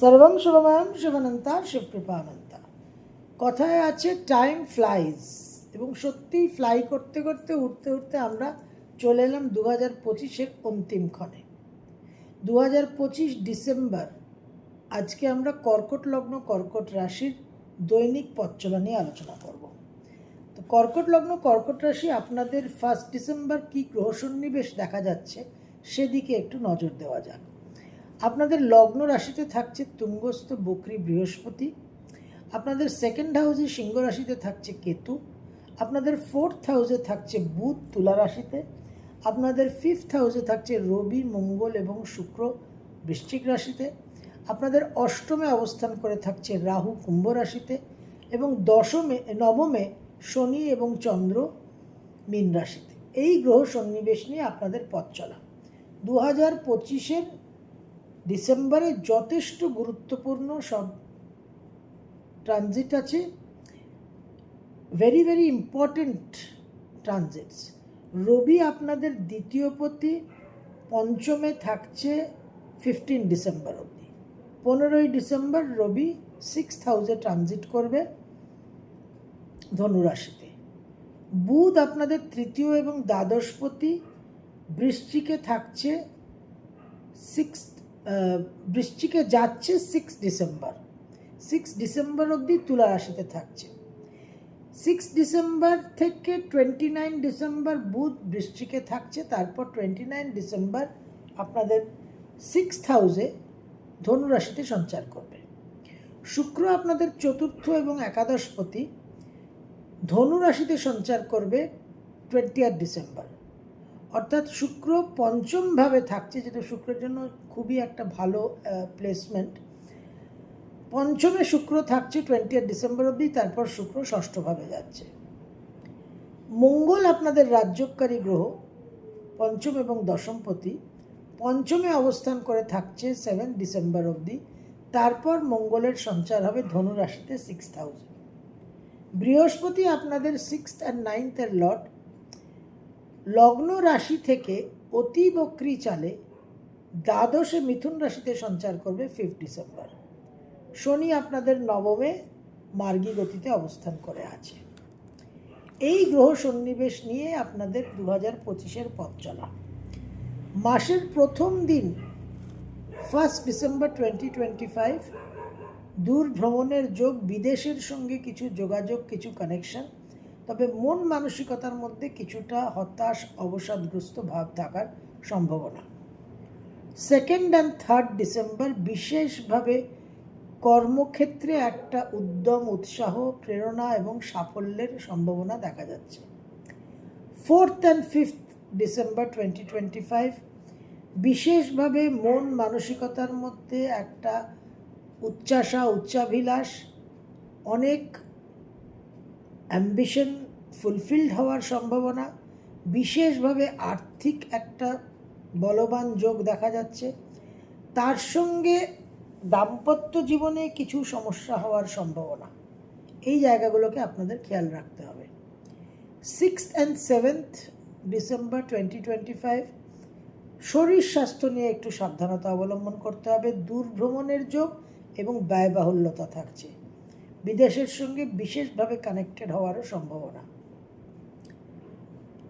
সর্বম শুভময়ম শিবানন্তা শিবকৃপানন্তা। কথায় আছে time flies এবং সত্যিই ফ্লাই করতে করতে উঠতে উঠতে আমরা চলে এলাম দু হাজার পঁচিশের অন্তিম ক্ষণে। দু হাজার পঁচিশ ডিসেম্বর, আজকে আমরা কর্কট লগ্ন, কর্কট রাশির দৈনিক পথচলা নিয়ে আলোচনা করব। তো কর্কট লগ্ন, কর্কট রাশি, আপনাদের ফার্স্ট ডিসেম্বর কী গ্রহ সন্নিবেশ দেখা যাচ্ছে, সেদিকে একটু নজর দেওয়া যাক। আপনাদের লগ্ন রাশিতে থাকছে তুঙ্গস্থ বকরি বৃহস্পতি। আপনাদের সেকেন্ড হাউসে সিংহ রাশিতে থাকছে কেতু। আপনাদের ফোর্থ হাউসে থাকছে বুধ তুলা রাশিতে। আপনাদের ফিফথ হাউসে থাকছে রবি, মঙ্গল এবং শুক্র বৃশ্চিক রাশিতে। আপনাদের অষ্টমে অবস্থান করে থাকছে রাহু কুম্ভ রাশিতে এবং দশমে, নবমে শনি এবং চন্দ্র মীন রাশিতে। এই গ্রহ সন্নিবেশ নিয়ে আপনাদের পথ চলা। দু হাজার পঁচিশের ডিসেম্বরে যথেষ্ট গুরুত্বপূর্ণ সব ট্রানজিট আছে। ভেরি ভেরি ইম্পর্টেন্ট ট্রানজিটস রবি আপনাদের দ্বিতীয় পতি, পঞ্চমে থাকছে ফিফটিন ডিসেম্বর অবধি। পনেরোই ডিসেম্বর রবি সিক্স হাউসে ট্রানজিট করবে ধনুরাশিতে। বুধ আপনাদের তৃতীয় এবং দ্বাদশপতি বৃশ্চিকে থাকছে সিক্স বৃশ্চিকে যাচ্ছে সিক্স ডিসেম্বর সিক্স ডিসেম্বর অবধি তুলা রাশিতে থাকছে। সিক্স ডিসেম্বর থেকে টোয়েন্টি নাইন ডিসেম্বর বুধ বৃষ্টিকে থাকছে, তারপর টোয়েন্টি নাইন ডিসেম্বর আপনাদের সিক্স হাউসে ধনুরাশিতে সঞ্চার করবে। শুক্র আপনাদের চতুর্থ এবং একাদশপতি ধনুরাশিতে সঞ্চার করবে টোয়েন্টি ডিসেম্বর অর্থাৎ শুক্র পঞ্চমভাবে থাকছে যেটা শুক্রের জন্য খুবই একটা ভালো প্লেসমেন্ট পঞ্চমে শুক্র থাকছে টোয়েন্টি ডিসেম্বর অবধি, তারপর শুক্র ষষ্ঠভাবে যাচ্ছে। মঙ্গল আপনাদের রাজ্যকারী গ্রহ, পঞ্চম এবং দশমপতি পঞ্চমে অবস্থান করে থাকছে সেভেন ডিসেম্বর অবধি, তারপর মঙ্গলের সঞ্চার হবে ধনু রাশিতে সিক্স থাউজেন্ড বৃহস্পতি আপনাদের সিক্সথ অ্যান্ড নাইনথের লট লগ্ন রাশি থেকে অতি বক্রি চালে দ্বাদশে মিথুন রাশিতে সঞ্চার করবে ফিফথ ডিসেম্বর শনি আপনাদের নবমে মার্গী গতিতে অবস্থান করে আছে। এই গ্রহ সন্নিবেশ নিয়ে আপনাদের দু হাজার পঁচিশের পথ চলা। মাসের প্রথম দিন first December twenty twenty five দূর ভ্রমণের যোগ, বিদেশের সঙ্গে কিছু যোগাযোগ, কিছু কানেকশন তবে মন মানসিকতার মধ্যে কিছুটা হতাশ, অবসাদগ্রস্ত ভাব থাকার সম্ভাবনা। সেকেন্ড অ্যান্ড থার্ড ডিসেম্বর বিশেষভাবে কর্মক্ষেত্রে একটা উদ্যম, উৎসাহ, প্রেরণা এবং সাফল্যের সম্ভাবনা দেখা যাচ্ছে। Fourth and fifth December twenty twenty five বিশেষভাবে মন মানসিকতার মধ্যে একটা উচ্চাসা উচ্চাভিলাষ, অনেক অ্যাম্বিশন ফুলফিলড হওয়ার সম্ভাবনা, বিশেষভাবে আর্থিক একটা বলবান যোগ দেখা যাচ্ছে। তার সঙ্গে দাম্পত্য জীবনে কিছু সমস্যা হওয়ার সম্ভাবনা। এই জায়গাগুলোকে আপনাদের খেয়াল রাখতে হবে। Six and seventh December twenty twenty five শরীর স্বাস্থ্য নিয়ে একটু সাবধানতা অবলম্বন করতে হবে। দূর ভ্রমণের যোগ এবং ব্যয়বাহুল্যতা থাকছে। বিদেশের সঙ্গে বিশেষভাবে কানেক্টেড হওয়ারও সম্ভাবনা।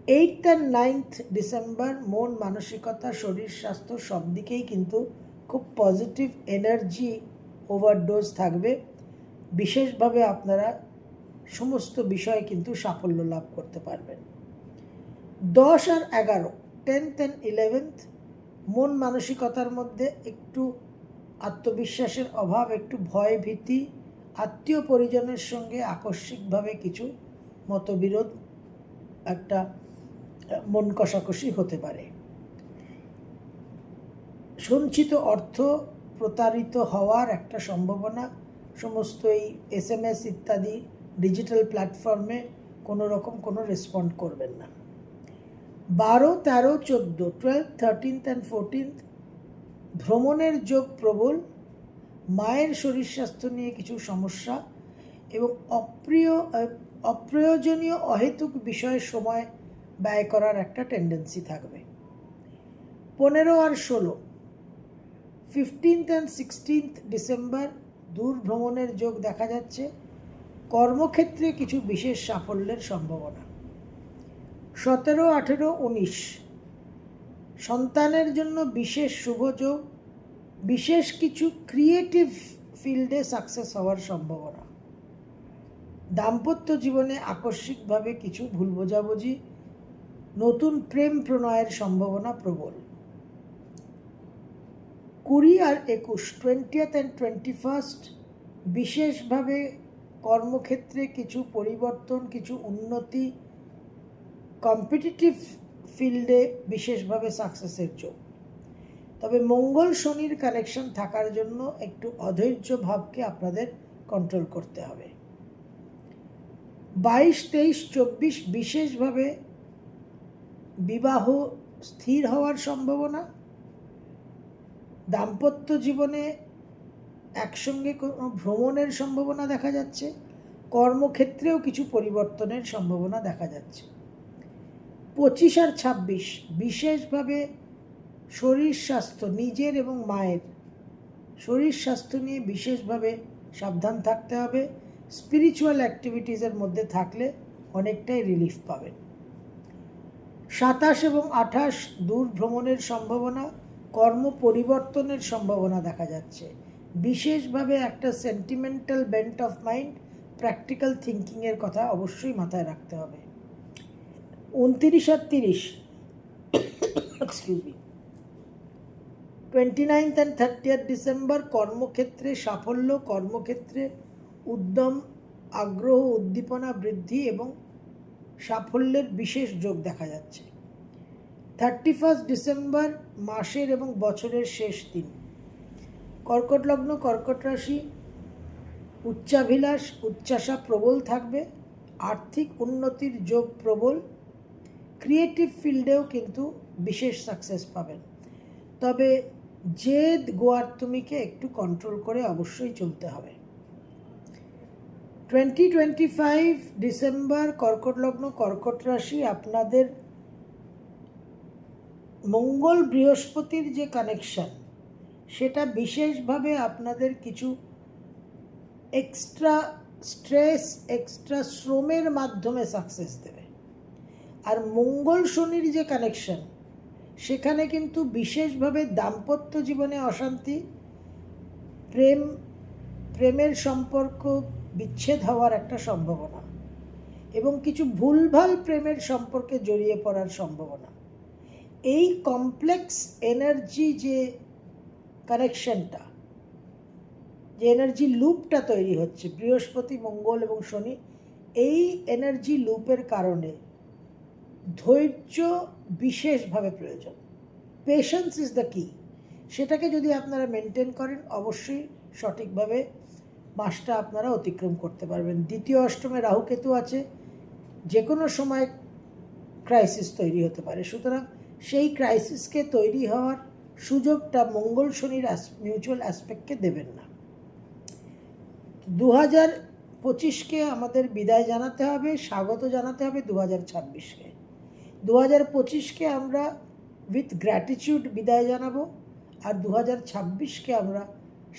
এইট অ্যান্ড নাইনথ ডিসেম্বর মন, মানসিকতা, শরীর, স্বাস্থ্য সব দিকেই কিন্তু খুব পজিটিভ এনার্জি ওভারডোজ থাকবে। বিশেষভাবে আপনারা সমস্ত বিষয়ে কিন্তু সাফল্য লাভ করতে পারবেন। দশ আর এগারো টেন্থ অ্যান্ড ইলেভেন্থ মন, মানসিকতার মধ্যে একটু আত্মবিশ্বাসের অভাব, একটু ভয় ভীতি আত্মীয় পরিজনের সঙ্গে আকস্মিকভাবে কিছু মতবিরোধ একটা মন কষাকষি হতে পারে। সঞ্চিত অর্থ প্রতারিত হওয়ার একটা সম্ভাবনা, সমস্ত এই এস এম এস ইত্যাদি ডিজিটাল প্ল্যাটফর্মে কোনো রকম কোনো রেসপন্ড করবেন না। বারো, তেরো, চোদ্দ টুয়েলভ থার্টিনথ অ্যান্ড ফোরটিনথ ভ্রমণের যোগ প্রবল মায়ের শরীর স্বাস্থ্য নিয়ে কিছু সমস্যা এবং অপ্রিয় অপ্রয়োজনীয় অহেতুক বিষয়ে সময় ব্যয় করার একটা টেন্ডেন্সি থাকবে। পনেরো আর ষোলো ফিফটিন্থ অ্যান্ড সিক্সটিন্থ ডিসেম্বর দূর ভ্রমণের যোগ দেখা যাচ্ছে। কর্মক্ষেত্রে কিছু বিশেষ সাফল্যের সম্ভাবনা। সতেরো, আঠেরো, উনিশ, সন্তানের জন্য বিশেষ শুভযোগ বিশেষ কিছু ক্রিয়েটিভ ফিল্ডে সাকসেস হওয়ার সম্ভাবনা। দাম্পত্য জীবনে আকস্মিকভাবে কিছু ভুল বোঝাবুঝি, নতুন প্রেম প্রণয়ের সম্ভাবনা প্রবল। কুড়ি আর একুশ টোয়েন্টিয়াথ অ্যান্ড টোয়েন্টি ফার্স্ট বিশেষভাবে কর্মক্ষেত্রে কিছু পরিবর্তন, কিছু উন্নতি কম্পিটিটিভ ফিল্ডে বিশেষভাবে সাকসেসের যোগ। তবে মঙ্গল শনির কানেকশন থাকার জন্য একটু অধৈর্য ভাবকে আপনাদের কন্ট্রোল করতে হবে। বাইশ, তেইশ, চব্বিশ বিশেষভাবে বিবাহ স্থির হওয়ার সম্ভাবনা। দাম্পত্য জীবনে একসঙ্গে কোনো ভ্রমণের সম্ভাবনা দেখা যাচ্ছে। কর্মক্ষেত্রেও কিছু পরিবর্তনের সম্ভাবনা দেখা যাচ্ছে। পঁচিশ আর ছাব্বিশ বিশেষভাবে শরীর স্বাস্থ্য, নিজের এবং মায়ের। শরীর স্বাস্থ্য নিয়ে বিশেষভাবে সাবধান থাকতে হবে। স্পিরিচুয়াল অ্যাক্টিভিটিসের মধ্যে থাকলে অনেকটাই রিলিফ পাবেন। সাতাশ এবং আঠাশ দূর ভ্রমণের সম্ভাবনা, কর্ম পরিবর্তনের সম্ভাবনা দেখা যাচ্ছে। বিশেষভাবে একটা sentimental bent of mind practical থিঙ্কিংয়ের কথা অবশ্যই মাথায় রাখতে হবে। উনতিরিশ আর তিরিশ excuse me twenty ninth and thirtieth December কর্মক্ষেত্রে সাফল্য, কর্মক্ষেত্রে উদ্যম, আগ্রহ, উদ্দীপনা বৃদ্ধি এবং সাফল্যের বিশেষ যোগ দেখা যাচ্ছে। থার্টি ফার্স্ট ডিসেম্বর মাসের এবং বছরের শেষ দিন। কর্কট লগ্ন, কর্কট রাশি, উচ্চাভিলাষ উচ্চাসা প্রবল থাকবে, আর্থিক উন্নতির যোগ প্রবল ক্রিয়েটিভ ফিল্ডেও কিন্তু বিশেষ সাকসেস পাবেন। তবে জেদ গোয়ার তুমিকে একটু কন্ট্রোল করে অবশ্যই চলতে হবে। টোয়েন্টি টোয়েন্টি ফাইভ ডিসেম্বর কর্কট লগ্ন, কর্কট রাশি আপনাদের মঙ্গল বৃহস্পতির যে কানেকশন সেটা বিশেষভাবে আপনাদের কিছু এক্সট্রা স্ট্রেস এক্সট্রা শ্রমের মাধ্যমে সাকসেস দেবে। আর মঙ্গল শনির যে কানেকশন সেখানে কিন্তু বিশেষভাবে দাম্পত্য জীবনে অশান্তি, প্রেম, প্রেমের সম্পর্ক বিচ্ছেদ হওয়ার একটা সম্ভাবনা এবং কিছু ভুলভাল প্রেমের সম্পর্কে জড়িয়ে পড়ার সম্ভাবনা। এই কমপ্লেক্স এনার্জি যে কানেকশনটা যে এনার্জি লুপটা তৈরি হচ্ছে, বৃহস্পতি, মঙ্গল এবং শনি, এই এনার্জি লুপের কারণে ধৈর্য বিশেষভাবে প্রয়োজন। পেশেন্স ইজ দ্য কি সেটাকে যদি আপনারা মেনটেন করেন, অবশ্যই সঠিকভাবে মাসটা আপনারা অতিক্রম করতে পারবেন। দ্বিতীয় অষ্টমে রাহুকেতু আছে যে কোনো সময় ক্রাইসিস তৈরি হতে পারে। সুতরাং সেই ক্রাইসিসকে তৈরি হওয়ার সুযোগটা মঙ্গল শনির মিউচুয়াল অ্যাসপেক্টকে দেবেন না। দু হাজার পঁচিশকে আমাদের বিদায় জানাতে হবে, স্বাগত জানাতে হবে দু হাজার ছাব্বিশকে। দু হাজার পঁচিশকে আমরা উইথ গ্র্যাটিচিউড বিদায় জানাব আর দু হাজার ছাব্বিশকে আমরা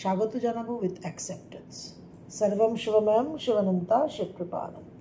স্বাগত জানাব উইথ অ্যাকসেপ্টেন্স সর্বম শিবময়ম শিবানন্তা শিবকৃপানন্দ।